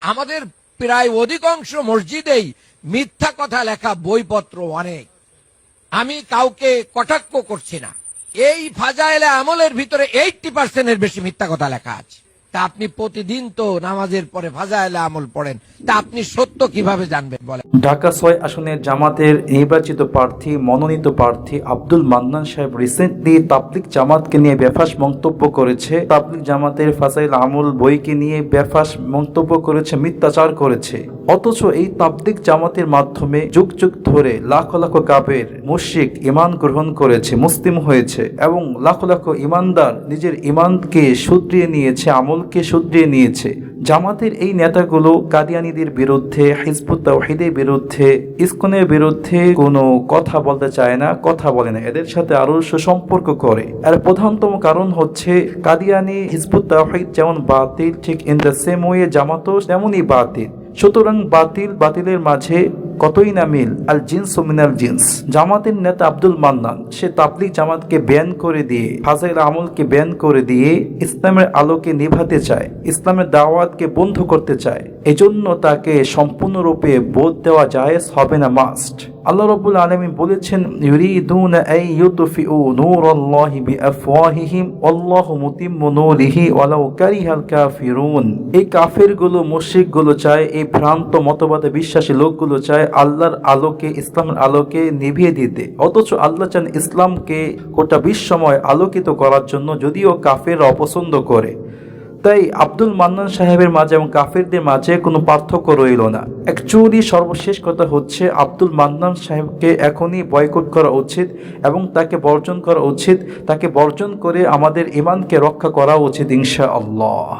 আমাদের প্রায় অধিকাংশ মসজিদেই মিথ্যা কথা লেখা বইপত্র অনেক। আমি কাউকে কটাক্ষ করছি না। এই ফাজাইলে আমলের ভিতরে এইটটি পার্সেন্টের বেশি মিথ্যা কথা লেখা আছে। তা আপনি প্রতিদিন তো নামাজের পরে ফাজাইলে আমল পড়েন। তা আপনি সত্য কীভাবে জানবেন বলেন? ঢাকা ছয় আসনে জামাতের নির্বাচিত প্রার্থী, মনোনীত প্রার্থী আব্দুল মান্নান সাহেব রিসেন্টলি তাবলিক জামাতকে নিয়ে বেফাস মন্তব্য করেছে। তাবলিক জামাতের ফাজাইল আমল বইকে নিয়ে বেফাস মন্তব্য করেছে, মিথ্যাচার করেছে। অথচ এই তাবলিক জামাতের মাধ্যমে যুগ যুগ ধরে লাখ লাখ কাবের মুশরিক ইমান গ্রহণ করেছে, মুসলিম হয়েছে এবং লাখ লাখ ইমানদার নিজের ইমানকে শুধরিয়ে নিয়েছে, আমলকে শুধরিয়ে নিয়েছে। জামাতের এই নেতাগুলো কাদিয়ানিদের বিরুদ্ধে, হিজবুত তাওহিদের বিরুদ্ধে, ইসকনের বিরুদ্ধে কোনো কথা বলতে চায় না, কথা বলে না। এদের সাথে আরও সুসম্পর্ক করে। এর প্রধানতম কারণ হচ্ছে কাদিয়ানি, হিজবুত তাওহিদ যেমন বাতিল, ঠিক ইন দ্য সেম ওয়ে জামাতও তেমনই বাতিল। সুতরাং বাতিল, বাতিলের মাঝে কতই না মিল? আল জিন্স মিনাল জিন্স। জামাতের নেতা আব্দুল মান্নান, সে তাবলিক জামাতকে ব্যান করে দিয়ে ফাজাইল আমলকে ব্যান করে দিয়ে ইসলামের আলোকে নিভাতে চায়, ইসলামের দাওয়াতকে বন্ধ করতে চায়। এজন্য তাকে সম্পূর্ণরূপে বোধ দেওয়া জায়েজ হবে না, মাস্ট। আল্লাহ রব্বুল আলামিন বলেছেন, ইউরিদুনা আই ইউতফিউ নূরাল্লাহি বিআফওয়াহিহিম আল্লাহু মুতিম্মু নূরিহি ওয়ালাউ কারিহাল কাফিরুন। এই কাফেরগুলো, মুশরিকগুলো চায়, এই ভ্রান্ত মতবাদে বিশ্বাসী লোকগুলো চায় আল্লাহর আলোকে, ইসলামের আলোকে নিভিয়ে দিতে। অথচ আল্লাহ চান ইসলামকে গোটা বিশ্বময় আলোকিত করার জন্য যদিও কাফের অপছন্দ করে। তাই আব্দুল মান্নান সাহেবের মাঝে এবং কাফিরদের মাঝে কোনো পার্থক্য রইল না। অ্যাকচুয়ালি সর্বশেষ কথা হচ্ছে আব্দুল মান্নান সাহেবকে এখনই বয়কট করা উচিত এবং তাকে বর্জন করা উচিত। তাকে বর্জন করে আমাদের ইমানকে রক্ষা করা উচিত ইনশা আল্লাহ